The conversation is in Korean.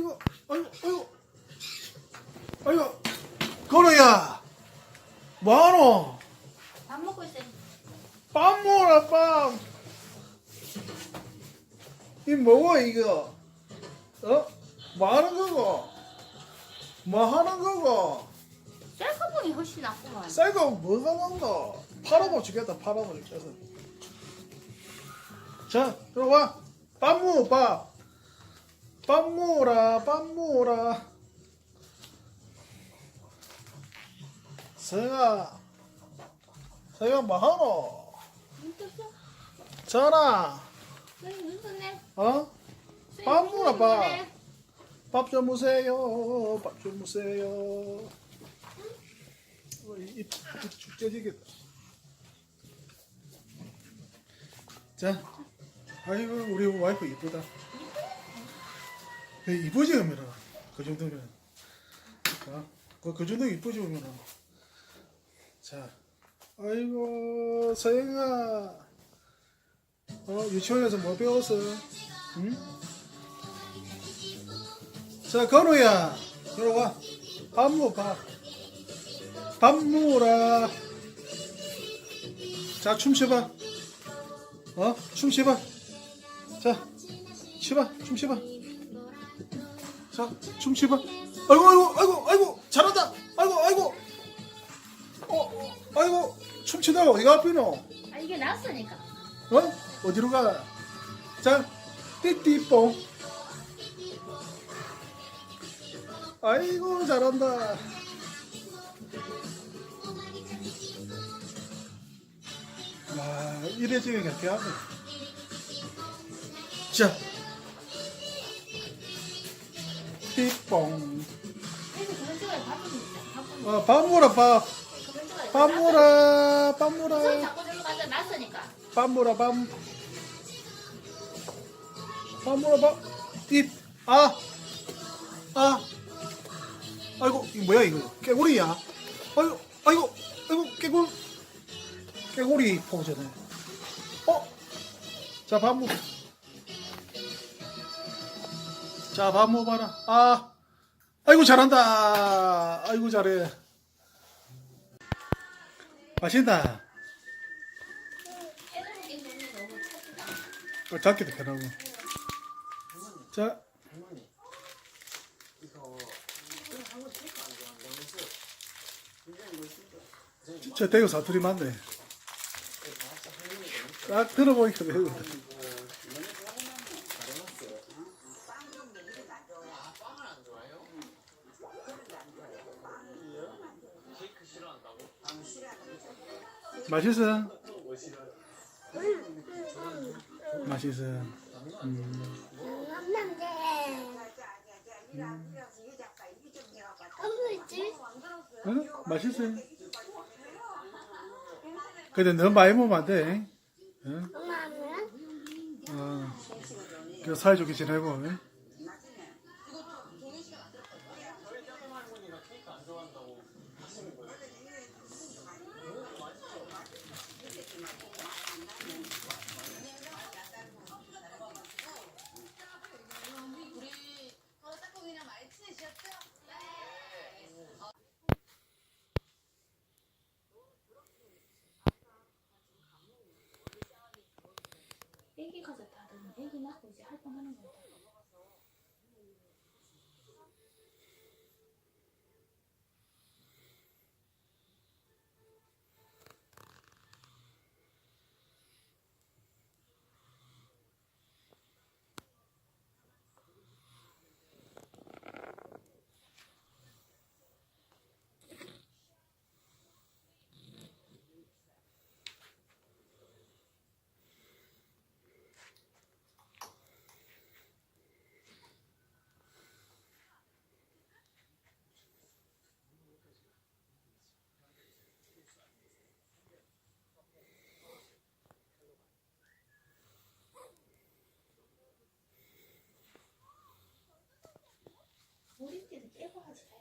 아이고, 아이고, 아이고, 아이고, 건우야, 뭐하노? 밥 먹고 있어. 빵 먹어라, 빵. 이 뭐고, 이거? 어? 뭐 하는 거고? 뭐 하는 거고? 셀카봉이 훨씬 낫구만. 쌀가 뭐가 난다? 팔아보 주겠다, 팔아보 주겠어. 자, 들어와. 빵 먹어, 밥. 빵 빵 먹어라. 서영아, 서영아, 뭐 하노? 눈 떴어? 전화, 왜눈 떴네? 어? 왜밥눈 먹어라, 밥. 떴네? 밥좀 무세요, 밥좀 무세요. 어, 이, 이, 이 죽져지겠다. 자, 아이고 우리 와이프 이쁘다. 네, 이쁘지 그러면은 그 정도면. 어? 그, 그 정도 이쁘지 그러면은. 자, 아이고 서영아, 어 유치원에서 뭐 배웠어? 응? 자, 건우야, 이리 와. 밥 먹어, 밥. 밥 먹어라. 자, 춤 춰봐. 어? 춤 춰봐. 자, 춰봐, 춤 춰봐. 자, 춤 춰봐. 아이고, 아이고, 아이고, 아이고, 잘한다. 아이고, 아이고. 어, 어, 아이고, 춤 추다가 어디가 아프노? 아 이게 낫으니까. 어? 어디로 가? 자, 띠띠뽕. 아이고, 잘한다. 와, 이래지게 이렇게 하네. 자, 먹자. 어, 밥 먹어라, 밥. 밥 먹어라, 밥손 먹어라. 잡고 들어 가자 낫으니까. 밥 먹어라 밥. 밥 먹어라 밥. 입. 아. 아. 아이고 이거 뭐야 이거 깨구리야. 아이고 아이고 아이고 깨굴. 깨구리 포즈네. 어. 자밥 먹. 자 밥 먹어봐라. 아. 아이고 잘한다. 아이고 잘해. 맛있다. 어, 잡기도 편하고. 자, 저 대구 사투리 맞네. 딱 들어보니까 배우. 맛있어? 맛있어. 음. 엄마 있지? 응? 맛있어. 근데 너무 많이 먹으면 안 돼. 응? 엄마는? 어. 그 사이좋게 지내고. 응? 애기 가서 다들 애기 낳고 이제 활동하는. 머 watch.